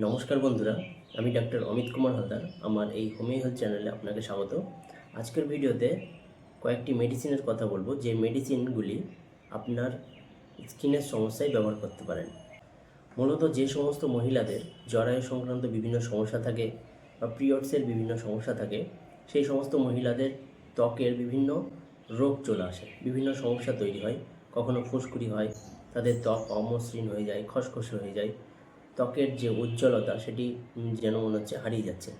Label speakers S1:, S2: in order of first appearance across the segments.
S1: নমস্কার বন্ধুরা, আমি ডাক্তার অমিত কুমার হালদার, আমার এই হোমিও হেলথ চ্যানেলে আপনাকে স্বাগত। আজকের ভিডিওতে কয়েকটি মেডিসিনের কথা বলব, যে মেডিসিনগুলি আপনার স্কিনের সমস্যায় ব্যবহার করতে পারেন। মূলত যে সমস্ত মহিলাদের জরায়ু সংক্রান্ত বিভিন্ন সমস্যা থাকে বা পিরিয়ডসের বিভিন্ন সমস্যা থাকে, সেই সমস্ত মহিলাদের ত্বকের বিভিন্ন রোগ চলে আসে, বিভিন্ন সমস্যা তৈরি হয়, কখনো ফুসকুড়ি হয়, তাদের ত্বক অমসৃণ হয়ে যায়, খসখসে হয়ে যায় ত্বকের যে উজ্জ্বলতা সেটি যেন মনে হচ্ছে হারিয়ে যাচ্ছে।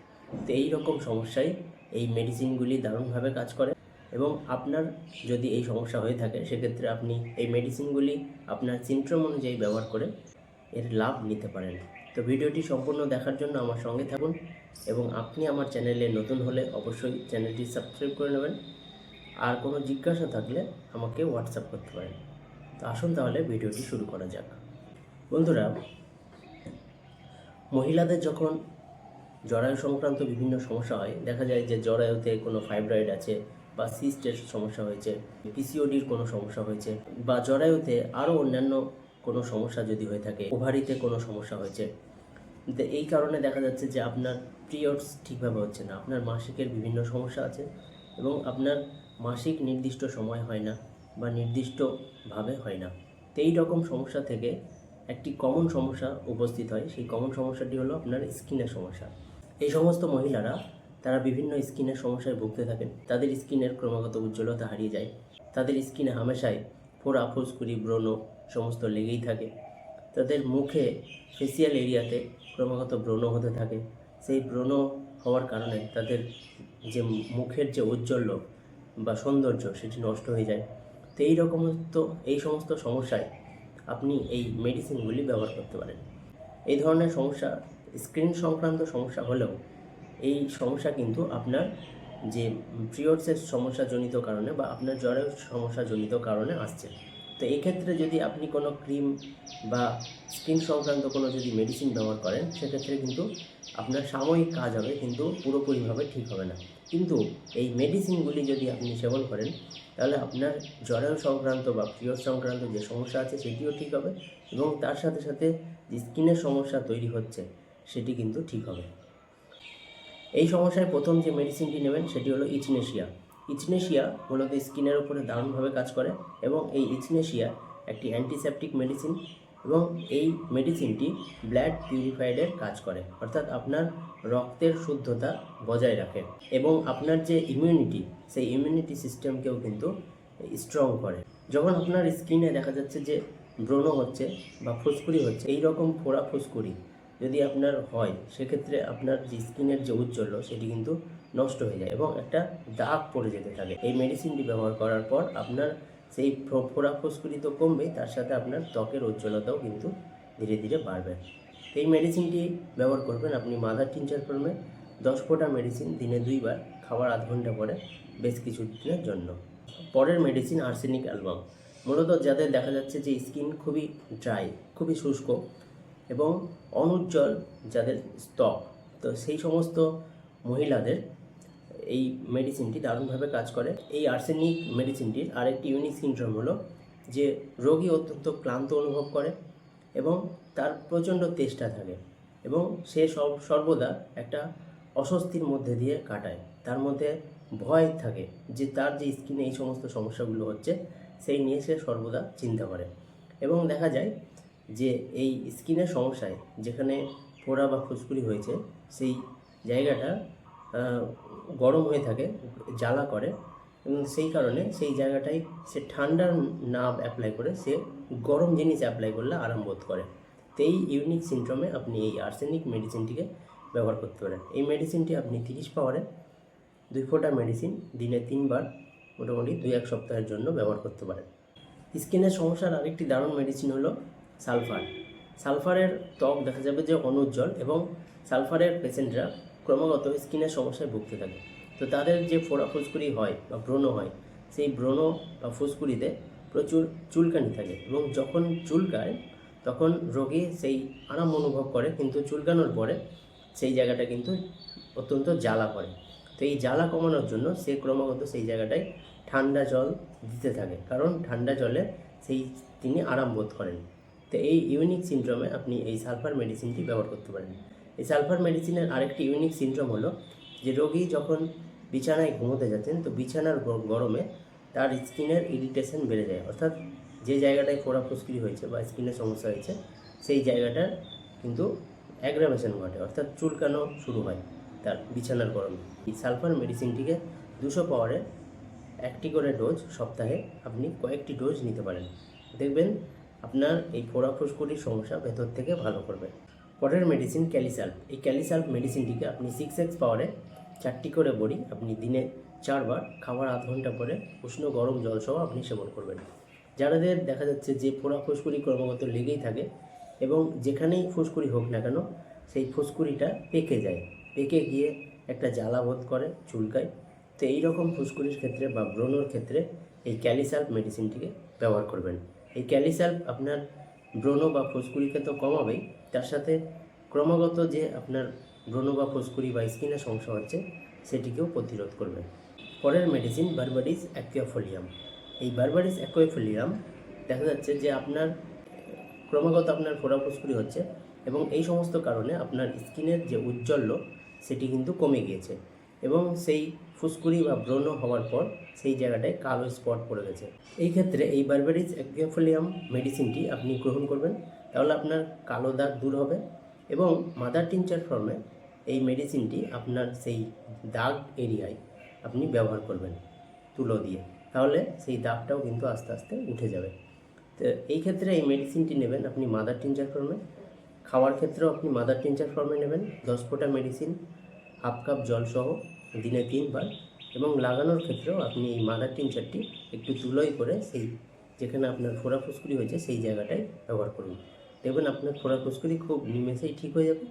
S1: তো এই রকম সমস্যায় এই মেডিসিনগুলি দারুণভাবে কাজ করে এবং আপনার যদি এই সমস্যা হয়ে থাকে, সেক্ষেত্রে আপনি এই মেডিসিনগুলি আপনার সিমট্রম অনুযায়ী ব্যবহার করে এর লাভ নিতে পারেন। তো ভিডিওটি সম্পূর্ণ দেখার জন্য আমার সঙ্গে থাকুন এবং আপনি আমার চ্যানেলে নতুন হলে অবশ্যই চ্যানেলটি সাবস্ক্রাইব করে নেবেন। আর কোনো জিজ্ঞাসা থাকলে আমাকে হোয়াটসঅ্যাপ করতে পারেন। তো আসুন তাহলে ভিডিওটি শুরু করা যাক। বন্ধুরা মহিলাদের যখন জরায়ু সংক্রান্ত বিভিন্ন সমস্যা হয়, দেখা যায় যে জরায়ুতে কোনো ফাইব্রয়েড আছে বা সিস্টের সমস্যা হয়েছে পিসিওডির কোনো সমস্যা হয়েছে, বা জরায়ুতে আরও অন্যান্য কোনো সমস্যা যদি হয়ে থাকে, ওভারিতে কোনো সমস্যা হয়েছে এই কারণে দেখা যাচ্ছে যে আপনার পিরিয়ডস ঠিকভাবে হচ্ছে না, আপনার মাসিকের বিভিন্ন সমস্যা আছে এবং আপনার মাসিক নির্দিষ্ট সময় হয় না বা নির্দিষ্টভাবে হয় না। তো এই রকম সমস্যা থেকে একটি কমন সমস্যা উপস্থিত হয়। সেই কমন সমস্যাটি হলো আপনার স্কিনের সমস্যা। এই সমস্ত মহিলারা, তারা বিভিন্ন স্কিনের সমস্যায় ভুগতে থাকেন। তাদের স্কিনের ক্রমাগত উজ্জ্বলতা হারিয়ে যায়। তাদের স্কিনে হামেশাই ফোড়া ফুসকুড়ি ব্রণ সমস্ত লেগেই থাকে। তাদের মুখে ফেসিয়াল এরিয়াতে ক্রমাগত ব্রণ হতে থাকে। সেই ব্রণ হওয়ার কারণে তাদের যে মুখের যে ঔজ্জ্বল্য বা সৌন্দর্য, সেটি নষ্ট হয়ে যায়। তো এই রকম তো এই সমস্ত সমস্যায় আপনি এই মেডিসিনগুলি ব্যবহার করতে পারেন। এই ধরনের সমস্যা স্ক্রিন সংক্রান্ত সমস্যা হলেও এই সমস্যা কিন্তু আপনার যে পিরিয়ডসের সমস্যাজনিত কারণে বা আপনার জ্বরের সমস্যাজনিত কারণে আসছে। তো এক্ষেত্রে যদি আপনি কোনো ক্রিম বা স্কিন সংক্রান্ত কোনো যদি মেডিসিন ব্যবহার করেন, সেক্ষেত্রে কিন্তু আপনার সাময়িক কাজ হবে, কিন্তু পুরোপুরিভাবে ঠিক হবে না। কিন্তু এই মেডিসিনগুলি যদি আপনি সেবন করেন, তাহলে আপনার জ্বরের সংক্রান্ত বা পিরিয়ড সংক্রান্ত যে সমস্যা আছে, সেটিও ঠিক হবে এবং তার সাথে সাথে যে স্কিনের সমস্যা তৈরি হচ্ছে, সেটি কিন্তু ঠিক হবে। এই সমস্যায় প্রথম যে মেডিসিনটি নেবেন, সেটি হলো ইচনেশিয়া ইচনেশিয়া মূলত স্কিনের উপরে দারুণভাবে কাজ করে এবং এই ইচনেশিয়া একটি অ্যান্টিসেপটিক মেডিসিন এবং এই মেডিসিনটি ব্লাড পিউরিফাইডের কাজ করে। অর্থাৎ আপনার রক্তের শুদ্ধতা বজায় রাখে এবং আপনার যে ইমিউনিটি সেই ইমিউনিটি সিস্টেমকেও কিন্তু স্ট্রং করে। যখন আপনার স্কিনে দেখা যাচ্ছে যে ব্রণ হচ্ছে বা ফুসকুড়ি হচ্ছে এই রকম ফোড়া ফুসকুড়ি যদি আপনার হয়, সেক্ষেত্রে আপনার যে স্কিনের যে উজ্জ্বল্য সেটি কিন্তু নষ্ট হয়ে যায় এবং একটা দাগ পড়ে যেতে থাকে। এই মেডিসিনটি ব্যবহার করার পর আপনার সেই ফোড়া ফুসকুড়ি তো কমবে তার সাথে আপনার ত্বকের উজ্জ্বলতাও কিন্তু ধীরে ধীরে বাড়বে। এই মেডিসিনটি ব্যবহার করবেন আপনি মাদার টিনচার করবেন দশ ফোঁটা মেডিসিন দিনে দুইবার, খাওয়ার আধ ঘণ্টা পরে বেশ কিছু দিনের জন্য। পরের মেডিসিন আর্সেনিক অ্যালবাম মূলত যাদের দেখা যাচ্ছে যে স্কিন খুবই ড্রাই খুবই শুষ্ক এবং অনুজ্জ্বল যাদের স্তক তো সেই সমস্ত মহিলাদের এই মেডিসিনটি দারুণভাবে কাজ করে। এই আর্সেনিক মেডিসিনটির আরেকটি ইউনিক সিনড্রোম হলো যে রোগী অত্যন্ত ক্লান্ত অনুভব করে এবং তার প্রচণ্ড তেষ্টা থাকে এবং সে সব, সর্বদা একটা অস্বস্তির মধ্যে দিয়ে কাটায়। তার মধ্যে ভয় থাকে যে তার যে স্কিনে এই সমস্ত সমস্যাগুলো হচ্ছে, সেই নিয়ে সে সর্বদা চিন্তা করে। এবং দেখা যায় যে এই স্কিনের সমস্যায় যেখানে ফোড়া বা ফুসকুড়ি হয়েছে, সেই জায়গাটা গরম হয়ে থাকে, জ্বালা করে এবং সেই কারণে সেই জায়গাটায় সে ঠান্ডার না অ্যাপ্লাই করে সে গরম জিনিস অ্যাপ্লাই করলে আরাম বোধ করে। তো এই ইউনিক সিনড্রোমে আপনি এই আর্সেনিক মেডিসিনটিকে ব্যবহার করতে পারেন। এই মেডিসিনটি আপনি তিরিশ পাওয়ারে দুই ফোঁটা মেডিসিন দিনে তিনবার মোটামুটি দুই এক সপ্তাহের জন্য ব্যবহার করতে পারেন। স্কিনের সমস্যার আরেকটি দারুণ মেডিসিন হলো সালফার সালফারের ত্বক দেখা যাবে যে অনুজ্জ্বল এবং সালফারের পেশেন্টরা ক্রমাগত স্কিনের সমস্যায় ভুগতে থাকে। তো তাদের যে ফোড়া ফুসকুড়ি হয় বা ব্রণ হয়, সেই ব্রণ বা ফুসকুড়িতে প্রচুর চুলকানি থাকে এবং যখন চুলকায়, তখন রোগী সেই আরাম অনুভব করে, কিন্তু চুলকানোর পরে সেই জায়গাটা কিন্তু অত্যন্ত জ্বালা করে। তো এই জ্বালা কমানোর জন্য সে ক্রমাগত সেই জায়গাটায় ঠান্ডা জল দিতে থাকে, কারণ ঠান্ডা জলে সেই তিনি আরাম বোধ করেন। তো এই ইউনিক সিনড্রোমে আপনি এই সালফার মেডিসিনটি ব্যবহার করতে পারেন। এই সালফার মেডিসিনের আরেকটি ইউনিক সিনড্রোম হলো যে রোগী যখন বিছানায় ঘুমোতে যাচ্ছেন, তো বিছানার গরমে তার স্কিনের ইরিটেশন বেড়ে যায়। অর্থাৎ যে জায়গাটায় ফোড়া ফুসকিরি হয়েছে বা স্কিনের সমস্যা হয়েছে, সেই জায়গাটার কিন্তু অ্যাগ্রাভেশন ঘটে। অর্থাৎ চুলকানো শুরু হয় তার বিছানার গরমে। এই সালফার মেডিসিনটিকে দুশো পাওয়ারে একটি করে ডোজ সপ্তাহে আপনি কয়েকটি ডোজ নিতে পারেন। দেখবেন আপনার এই ফোড়া ফুসকুড়ির সমস্যা ভেতর থেকে ভালো করবে। পরের মেডিসিন ক্যালিসাল্প এই ক্যালিসাল্প মেডিসিনটিকে আপনি সিক্স এক্স পাওয়ারে চারটি করে বড়ি আপনি দিনে চারবার খাবার আধ ঘণ্টা পরে উষ্ণ গরম জল সহ আপনি সেবন করবেন। যাদের দেখা যাচ্ছে যে ফোড়া ফুসকুড়ি ক্রমাগত লেগেই থাকে এবং যেখানেই ফুসকুড়ি হোক না কেন সেই ফুসকুড়িটা পেকে যায়। পেকে গিয়ে একটা জ্বালা বোধ করে, চুলকায়। তো এই রকম ফুসকুড়ির ক্ষেত্রে বা ব্রণর ক্ষেত্রে এই ক্যালিসাল্প মেডিসিনটিকে ব্যবহার করবেন। এই ক্যালিসাল্প আপনার ব্রণ বা ফুসকুড়িকে তো কমাবেই তার সাথে ক্রমাগত যে আপনার ব্রণ বা ফুসকুড়ি বা স্কিনের সমস্যা হচ্ছে, সেটিকেও প্রতিরোধ করবে পরের মেডিসিন বারবারিস অ্যাকুয়াফোলিয়াম এই বারবারিস অ্যাকুয়াফোলিয়াম দেখা যাচ্ছে যে আপনার, ক্রমাগত আপনার ফোড়া ফুসকুড়ি হচ্ছে এবং এই সমস্ত কারণে আপনার স্কিনের যে উজ্জ্বল্য সেটি কিন্তু কমে গিয়েছে এবং সেই ফুসকুড়ি বা ব্রণ হওয়ার পর সেই জায়গাটায় কালো স্পট পড়ে গেছে। এই ক্ষেত্রে এই বারবারিস অ্যাকুয়াফোলিয়াম মেডিসিনটি আপনি গ্রহণ করবেন। তাহলে আপনার কালো দাগ দূর হবে এবং মাদার টিনচার ফর্মে এই মেডিসিনটি আপনার সেই দাগ এরিয়ায় আপনি ব্যবহার করবেন তুলো দিয়ে। তাহলে সেই দাগটাও কিন্তু আস্তে আস্তে উঠে যাবে। তো এই ক্ষেত্রে এই মেডিসিনটি নেবেন আপনি মাদার টিনচার ফর্মে খাওয়ার ক্ষেত্রেও আপনি মাদার টিনচার ফর্মে নেবেন। দশ ফোঁটা মেডিসিন হাফ কাপ জল সহ দিনে তিনবার এবং লাগানোর ক্ষেত্রেও আপনি এই মাদার টিনচারটি একটু তুলোই করে সেই যেখানে আপনার ফোড়া ফুসকুড়ি হয়েছে সেই জায়গাটায় ব্যবহার করুন। দেখবেন আপনার ফোড়া ফুসকুড়ি খুব নিমেষেই ঠিক হয়ে যাবে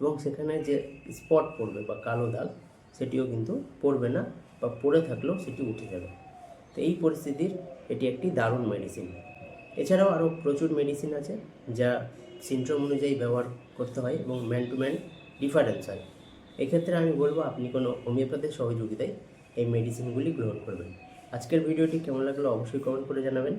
S1: এবং সেখানে যে স্পট পড়বে বা কালো দাগ, সেটিও কিন্তু পড়বে না বা পড়ে থাকলেও সেটি উঠে যাবে। তো এই পরিস্থিতির এটি একটি দারুণ মেডিসিন এছাড়াও আরও প্রচুর মেডিসিন আছে যা সিনড্রোম অনুযায়ী ব্যবহার করতে হয় এবং ম্যান টু ম্যান ডিফারেন্স হয়। এক্ষেত্রে আমি বলব, আপনি কোনো হোমিওপ্যাথির সহযোগিতায় এই মেডিসিনগুলি গ্রহণ করবেন। আজকের ভিডিওটি কেমন লাগল অবশ্যই কমেন্ট করে জানাবেন।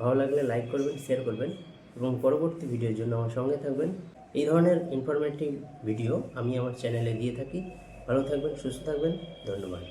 S1: ভালো লাগলে লাইক করবেন শেয়ার করবেন। এবং পরবর্তী ভিডিওর জন্য আমার সঙ্গে থাকবেন। এই ধরনের ইনফরমেটিভ ভিডিও আমি আমার চ্যানেলে দিয়ে থাকি। ভালো থাকবেন, সুস্থ থাকবেন। ধন্যবাদ।